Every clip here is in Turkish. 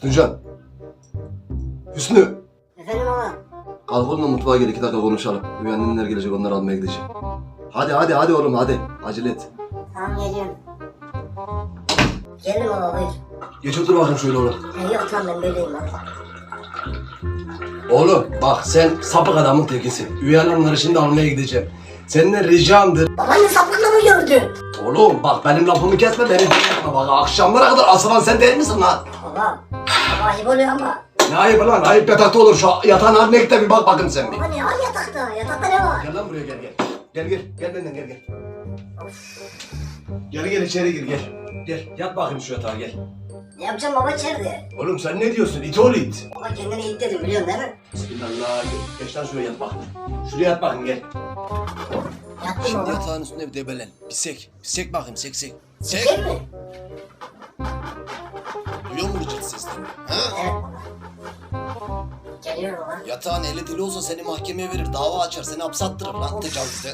Hüsnücan. Hüsnü. Efendim baba. Kalk oğlum mutfağa gel iki dakika konuşalım. Üyenler gelecek onları almaya gideceğim. Hadi hadi hadi oğlum hadi. Acele et. Tamam geliyorum. Geldim baba buyur. Geç otur bakayım şöyle oğlum. Ha, yok tamam ben böyleyim baba. Oğlum bak sen sapık adamın tekisin. Üyelenleri şimdi almaya gideceğim. Seninle ricamdır. Babanın sapıklığı mı gördün? Oğlum bak benim lafımı kesme beni dinletme bak akşamlara kadar asılan sen değil misin lan? Baba. Ayıp oluyor ama. Ne ayıp lan ayıp yatakta olur şu yatağın haline git de bir bak bakayım sen bir. Baba ne var yatakta? Yatakta ne var? Gel lan buraya gel gel. Gel gel gel benden gel gel. Gel gel içeri gir gel. Gel yat bakayım şu yatağa gel. Ne yapacağım baba içeride? Oğlum sen ne diyorsun it oğlu it. Baba kendini iyi dedim biliyorsun değil mi? Bismillah. Geç lan şuraya yat bakayım. Şuraya yat bakayım gel. Yattım Şimdi baba. yatağın üstüne bir debelen. Bir sek. Bir sek bakayım sek sek. Sek. Şey mi? Seslerini? Ha? Geliyorum baba. Yatağın eli dili olsa seni mahkemeye verir, dava açar, seni hapse attırır lan tecavüzden.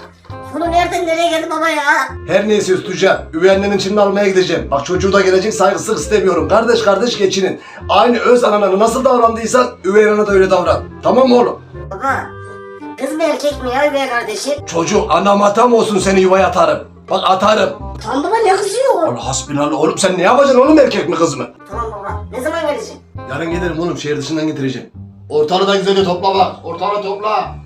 Bunu nereden nereye geldi baba ya? Her neyse Üstücan, üvey annenin çinini almaya gideceğim. Bak çocuğu da gelecek saygısızlık istemiyorum. Kardeş kardeş geçinin. Aynı öz anana nasıl davrandıysan üvey anana da öyle davran. Tamam mı oğlum? Baba. Kız mı erkek mi ya üvey kardeşim? Çocuğu anam atam olsun seni yuvaya atarım. Bak atarım. Tam baba ne kızıyor? Allah hasbinallah oğlum sen ne yapacaksın oğlum erkek mi kız mı? Tamam baba. Ne zaman gelirsin? Yarın gelirim oğlum şehir dışından getireceğim. Ortalığı da güzelce topla bak. Ortalığı topla.